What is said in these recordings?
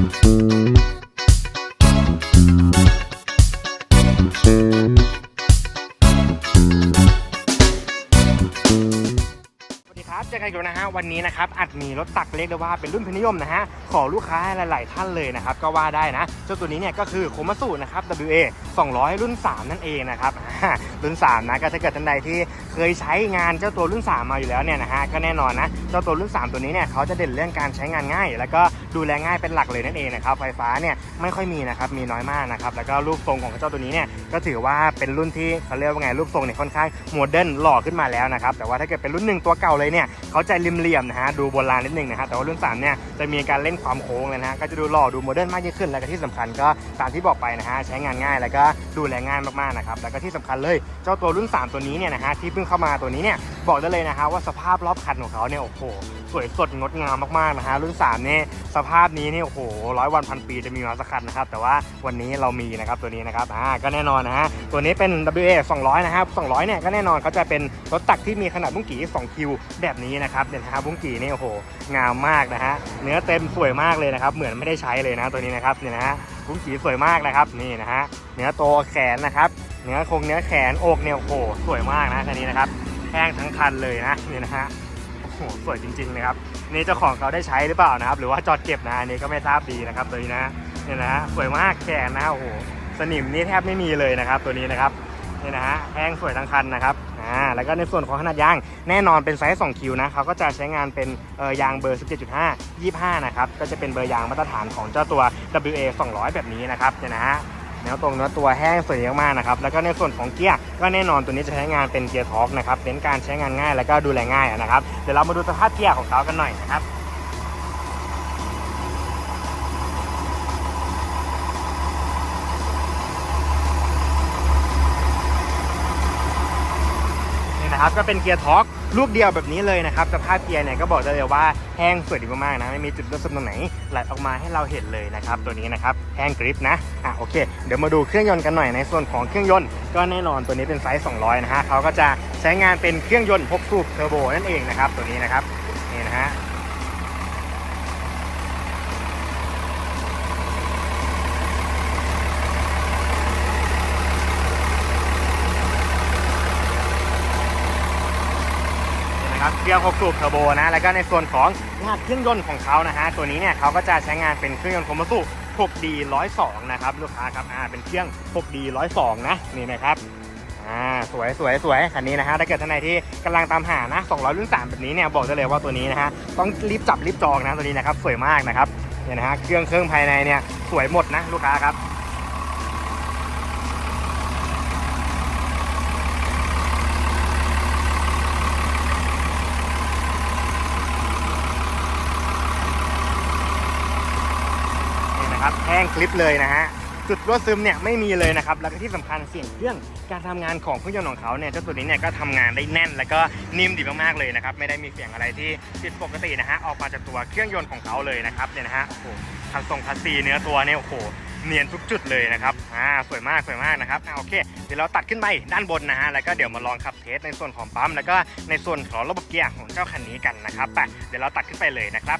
สวัสดีครับเจอกันอีกแล้วนะฮะวันนี้นะครับอัดมีรถตักเรียกได้ว่าเป็นรุ่นพินิยมนะฮะของลูกค้าหลาย ๆ ท่านเลยนะครับก็ว่าได้นะเจ้าตัวนี้เนี่ยก็คือโคมัสุนะครับ WA 200 รุ่น 3 นั่นเองนะครับรุ่น 3 นะก็ถ้าเกิดท่านใดที่เคยใช้งานเจ้าตัวรุ่น 3 มาอยู่แล้วเนี่ยนะฮะก็แน่นอนนะเจ้าตัวรุ่น 3 ตัวนี้เนี่ยเขาจะเด่นเรื่องการใช้งานง่าย แล้วก็ ดูแลง่ายเป็นหลักเลยนั่นเองนะครับไฟฟ้าเนี่ยไม่ค่อยมีนะครับมีน้อยมากนะครับแล้วก็รูปทรงของเจ้าตัวนี้เนี่ยก็ถือว่าเป็นรุ่นที่เขาเรียกว่าไงรูปทรงเนี่ยค่อนข้างโมเดิร์นหล่อขึ้นมาแล้วนะครับแต่ว่าถ้าเกิดเป็นรุ่นหนึ่งตัวเก่าเลยเนี่ยเขาจะริมเหลี่ยมนะฮะดูโบราณนิดนึงนะฮะแต่ว่ารุ่น3เนี่ยจะมีการเล่นความโค้งเลยนะฮะก็จะดูหล่อดูโมเดิร์นมากยิ่งขึ้น แล้วก็ที่สำคัญก็ตามที่บอกไปนะฮะใช้งานง่ายแล้วก็ดูแลง่ายมากๆนะครับแล้วก็ที่สำคัญเลยเจ้าตัวรุ่น 3 ตัวนี้เนี่ยนะฮะที่เพิ่งเข้ามาตัวนี้เนี่ยบอกได้เลยนะฮะว่าสภาพรอบคันของเขาเนี่ยโอ้โหสวยสดงดงามมากๆนะฮะรุ่น3เนี่ยสภาพนี้เนี่ยโอ้โหร้อยวันพันปีจะมีมาสักคันนะครับแต่ว่าวันนี้เรามีนะครับตัวนี้นะครับอ่าก็แน่นอนนะฮะตัวนี้เป็น WA 200นะครับ200เนี่ยก็แน่นอนเขาจะเป็นรถตักที่มีขนาดบุ้งกี่2คิวแบบนี้นะครับเนี่ยนะฮะบุ้งกี่นี่ยโอ้โหงามมากนะฮะเนื้อเต็มสวยมากเลยนะครับเหมือนไม่ได้ใช้เลยนะตัวนี้นะครับเนี่ยนะฮะ บุ้งกี่สวยมากนะครับ นี่นะฮะเนื้อโตแขนนะครับเนื้อคงเนื้อแขนอกเนี่ยโอ้โหสวยมากนะคันนี้นะครับแห้งทั้งคันเลยนะนี่นะฮะโอ้โหสวยจริงๆเลยครับนี่เจ้าของเขาได้ใช้หรือเปล่านะครับ หรือว่าจอดเก็บนะอันนี้ก็ไม่ทราบดีนะครับตัวนี้นะเนี่ยนะฮะสวยมากแขนนะโอ้โหสนิมนี่แทบไม่มีเลยนะครับ ตัวนี้นะครับนี่นะฮะแห้งสวยทั้งคันนะครับอ่าแล้วก็ในส่วนของขนาดยางแน่นอนเป็นไซส์2คิวนะเขาก็จะใช้งานเป็นเออยางเบอร์ 17.5 25 นะครับก็จะเป็นเบอร์ยางมาตรฐานของเจ้าตัว WA 200 แบบนี้นะครับเนี่ยนะฮะเนื้อตรงเนื้อตัวแห้งสวยมากนะครับ แล้วก็ในส่วนของเกียร์ก็แน่นอนตัวนี้จะใช้งานเป็นเกียร์ท็อกนะครับเน้นการใช้งานง่ายแล้วก็ดูแลง่ายนะครับ เดี๋ยวเรามาดูสภาพเกียร์ของเขากันหน่อยนะครับนี่นะครับก็เป็นเกียร์ท็อก ลูกเดียวแบบนี้เลยนะครับสภาพเกียร์เนี่ยก็บอกได้เลยว่าแห้งสวยดีมากๆนะไม่มีจุดรั่วซึมตรงไหนไหลออกมาให้เราเห็นเลยนะครับตัวนี้นะครับแห้งกริปนะอะโอเค เดี๋ยวมาดูเครื่องยนต์กันหน่อยในส่วนของเครื่องยนต์ก็แน่นอนตัวนี้เป็นไซส์ 200 นะฮะเขาก็จะใช้งานเป็นเครื่องยนต์6สูบเทอร์โบนั่นเองนะครับตัวนี้นะครับนี่นะฮะ นะครับเกียร์6สูบเทอร์โบนะแล้วก็ในส่วนของรหัสเครื่องยนต์ของเขานะฮะตัวนี้เนี่ยเขาก็จะใช้งานเป็นเครื่องยนต์โคมาสุ 6D 102นะครับลูกค้าครับอ่าเป็นเครื่อง 6D 102นะนี่นะครับอ่าสวยสวยสวยคันนี้นะฮะถ้าเกิดท่านใดที่กำลังตามหานะ 200 รุ่น 3 แบบนี้เนี่ยบอกได้เลยว่าตัวนี้นะฮะต้องรีบจับรีบจองนะตัวนี้นะครับสวยมากนะครับเนี่ยนะฮะเครื่องเครื่องภายในเนี่ยสวยหมดนะลูกค้าครับ นะครับแห้งคลิปเลยนะฮะจุดรั่วซึมเนี่ยไม่มีเลยนะครับแล้วก็ที่สำคัญเสียงเครื่องการทำงานของเครื่องยนต์ของเขาเนี่ยเจ้าตัวนี้เนี่ยก็ทำงานได้แน่น แล้วก็นิ่มดีมากๆเลยนะครับไม่ได้มีเสียงอะไรที่ผิดปกตินะฮะออกมาจากตัวเครื่องยนต์ของเขาเลยนะครับเนี่ยนะฮะโอ้โหคันทรงคัสซีเนื้อตัวเนี่ยโอ้โหเนียนทุกจุดเลยนะครับ อ่า สวยมาก สวยมากนะครับอ่าโอเค เดี๋ยวเราตัดขึ้นไปด้านบนนะฮะ แล้วก็เดี๋ยวมาลองขับเทสในส่วนของปั๊ม แล้วก็ในส่วนของระบบเกียร์ของเจ้าคันนี้กันนะครับไปเดี๋ยวเราตัดขึ้นไปเลยนะครับ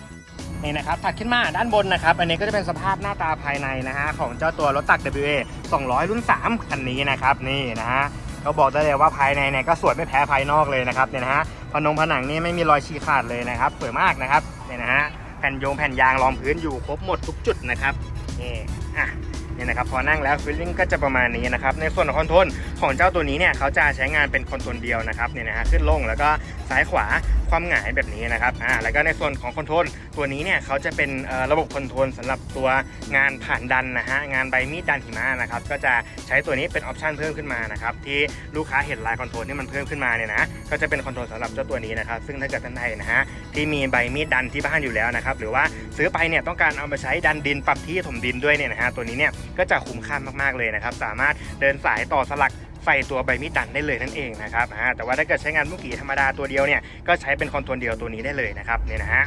นี่นะครับถัดขึ้นมาด้านบนนะครับ อันนี้ก็จะเป็นสภาพหน้าตาภายในนะฮะของเจ้าตัวรถตัก WA 200 รุ่น 3 คันนี้นะครับ นี่นะฮะก็บอกได้เลยว่าภายในเนี่ยก็สวยไม่แพ้ภายนอกเลยนะครับเนี่ยนะฮะผนงผนังนี่ไม่มีรอยฉีกขาดเลยนะครับสวยมากนะครับเนี่ยนะฮะแผ่นโยงแผ่นยางรองพื้นอยู่ครบหมดทุกจุดนะครับนี่อะนี่นะครับพอนั่งแล้วฟีลลิ่งก็จะประมาณนี้นะครับในส่วนของคอนโทรลของเจ้าตัวนี้เนี่ยเขาจะใช้งานเป็นคอนโทรลเดียวนะครับเนี่ยนะฮะขึ้นลงแล้วก็ ซ้ายขวาความหงายแบบนี้นะครับอ่าแล้วก็ในส่วนของคอนโทรลตัวนี้เนี่ยเขาจะเป็นระบบคอนโทรลสำหรับตัวงานผ่านดันนะฮะงานใบมีดดันหิมะนะครับก็จะใช้ตัวนี้เป็นออปชันเพิ่มขึ้นมานะครับที่ลูกค้าเห็นลายคอนโทรลที่มันเพิ่มขึ้นมาเนี่ยนะก็จะเป็นคอนโทรลสำหรับเจ้าตัวนี้นะครับซึ่งถ้าเกิดท่านใดนะฮะที่มีใบมีดดันที่บ้านอยู่แล้วนะครับหรือว่าซื้อไปเนี่ยต้องการเอามาใช้ดันดินปรับที่ถมดินด้วยเนี่ยนะฮะตัวนี้เนี่ยก็จะคุ้มค่ามากๆเลยนะครับสามารถเดินสายต่อสลัก ใส่ตัวใบมีดดันได้เลยนั่นเองนะครับอ่าแต่ว่าถ้าเกิดใช้งานมุกี้ธรรมดาตัวเดียวเนี่ยก็ใช้เป็นคอนโทรลเดียวตัวนี้ได้เลยนะครับเนี่ยนะฮะ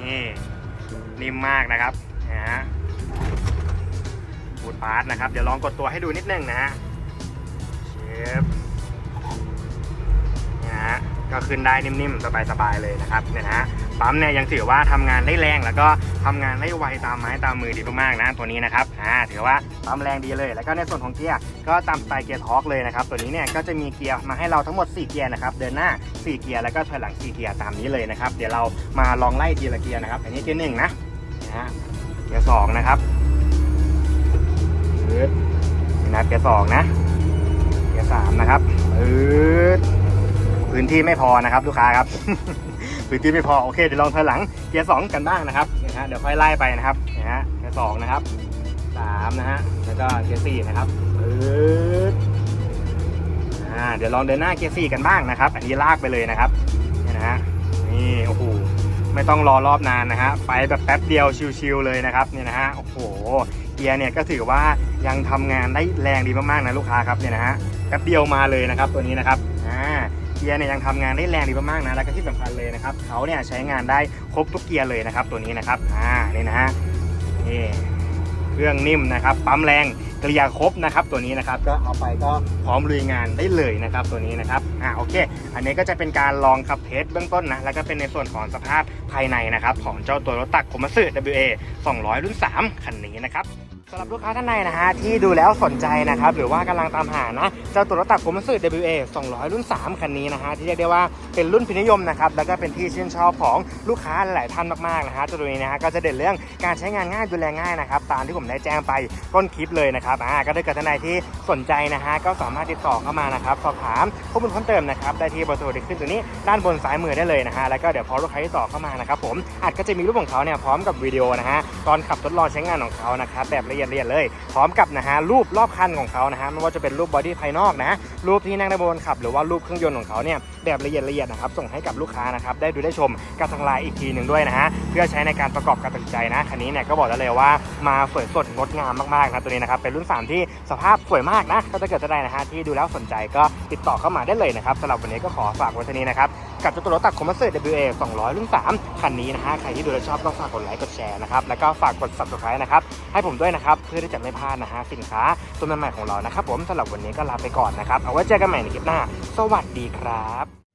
นี่นิ่มมากนะครับนะฮะบูดพาร์ทนะครับ เดี๋ยวลองกดตัวให้ดูนิดนึงนะฮะเชฟเนี่ยนะฮะ ก็ขึ้นได้นิ่มๆ สบายๆเลยนะครับเนี่ยนะปั๊มเนี่ยยังถือว่าทำงานได้แรงแล้วก็ทำงานได้ไวตามไม้ตามมือดีมากๆนะตัวนี้นะครับอ่าถือว่าปั๊มแรงดีเลย แล้วก็ในส่วนของเกียร์ก็ตามสไตล์เกียร์ทอร์กเลยนะครับตัวนี้เนี่ยก็จะมีเกียร์มาให้เราทั้งหมด 4 เกียร์นะครับเดินหน้า 4 เกียร์แล้วก็ถอยหลัง 4 เกียร์ตามนี้เลยนะครับเดี๋ยวเรามาลองไล่ทีละเกียร์นะครับอันนี้เกียร์หนึ่งนะนะเกียร์สองนะครับนี่นะเกียร์สองนะเกียร์สามนะครับปึ๊ พื้นที่ไม่พอนะครับลูกค้าครับ พื้นที่ไม่พอโอเคเดี๋ยวลองถอยหลังเกียร์สองกันบ้างนะครับนี่ฮะเดี๋ยวค่อยไล่ไปนะครับนี่ฮะเกียร์สองนะครับสามนะฮะแล้วก็เกียร์สี่นะครับปึ๊ดอ่าเดี๋ยวลองเดินหน้าเกียร์สี่กันบ้างนะครับ อันนี้ลากไปเลยนะครับนี่นะฮะนี่โอ้โหไม่ต้องรอรอบนานนะฮะไปแบบแป๊บเดียวชิวๆเลยนะครับนี่นะฮะโอ้โหเกียร์เนี่ยก็ถือว่ายังทำงานได้แรงดีมากๆนะลูกค้าครับเนี่ยนะฮะแป๊บเดียวมาเลยนะครับตัวนี้นะครับอ่า เกียร์เนี่ยยังทำงานได้แรงดีมากๆนะแล้วก็ที่สำคัญเลยนะครับเขาเนี่ยใช้งานได้ครบทุกเกียร์เลยนะครับ ตัวนี้นะครับอ่านี่นะฮะนี่เครื่องนิ่มนะครับปั๊มแรงเกลียร์ครบนะครับ ตัวนี้นะครับก็เอาไปก็พร้อมลุยงานได้เลยนะครับ ตัวนี้นะครับอ่าโอเค อันนี้ก็จะเป็นการลองขับเทสเบื้องต้นนะแล้วก็เป็นในส่วนของสภาพภายในนะครับ ของเจ้าตัวรถตักโคมัสึ WA 200 รุ่น 3 คันนี้นะครับ สำหรับลูกค้าท่านใดนะฮะที่ดูแล้วสนใจนะครับหรือว่ากำลังตามหานะเจ้าตัวรถตักโคมัสึ WA 200 รุ่น 3 คันนี้นะฮะที่เรียกได้ว่าเป็นรุ่นพินิยมนะครับแล้วก็เป็นที่ชื่นชอบของลูกค้าหลายท่านมากๆนะฮะเจ้าตัวนี้นะฮะก็จะเด่นเรื่องการใช้งานง่ายดูแลง่ายนะครับตามที่ผมได้แจ้งไปต้นคลิปเลยนะครับอ่าก็ถ้าเกิดท่านใดที่สนใจนะฮะก็สามารถติดต่อเข้ามานะครับสอบถามข้อมูลเพิ่มเติมนะครับได้ที่เบอร์โทรที่ขึ้นตัวนี้ด้านบนซ้ายมือได้เลยนะฮะแล้วก็เดี๋ยวพอลูกค้าที่ต่อเข้ามานะครับผมอาจก็จะมีรูปของเขาเนี่ยพร้อมกับวิดีโอนะฮะตอนขับทดลองใช้งานของเขานะครับแบบละเอียดๆเลย พร้อมกับนะฮะรูปรอบคันของเขานะฮะไม่ว่าจะเป็นรูปบอดี้ภายนอกนะรูปที่นั่งด้านบนขับ หรือว่ารูปเครื่องยนต์ของเขาเนี่ยแบบละเอียดละเอียดนะครับส่งให้กับลูกค้านะครับได้ดูได้ชมกับทางไลน์อีกทีหนึ่งด้วยนะฮะ พื่อใช้ในการประกอบการตัดสินใจนะคันนี้เนี่ยก็บอกได้เลยว่ามาสวยสดงดงามมากๆนะตัวนี้นะครับเป็นรุ่น 3 ที่สภาพสวยมากนะก็ถ้าเกิดจะได้นะฮะที่ดูแล้วสนใจก็ติดต่อเข้ามาได้เลยนะครับสำหรับวันนี้ก็ขอฝากไว้เท่านี้นะครับกับเจ้าตัวรถตักคอมมัสเซอร์ WA 200 รุ่น 3 คันนี้นะฮะใครที่ดูแล้วชอบต้องฝากกดไลค์กดแชร์นะครับแล้วก็ฝากกด subscribe นะครับให้ผมด้วยนะครับเพื่อที่จะไม่พลาดนะฮะสินค้าตัวใหม่ๆของเรานะครับผมสำหรับวันนี้ก็ลาไปก่อนนะครับเอาไว้เจอกันใหม่ในคลิปหน้า สวัสดีครับ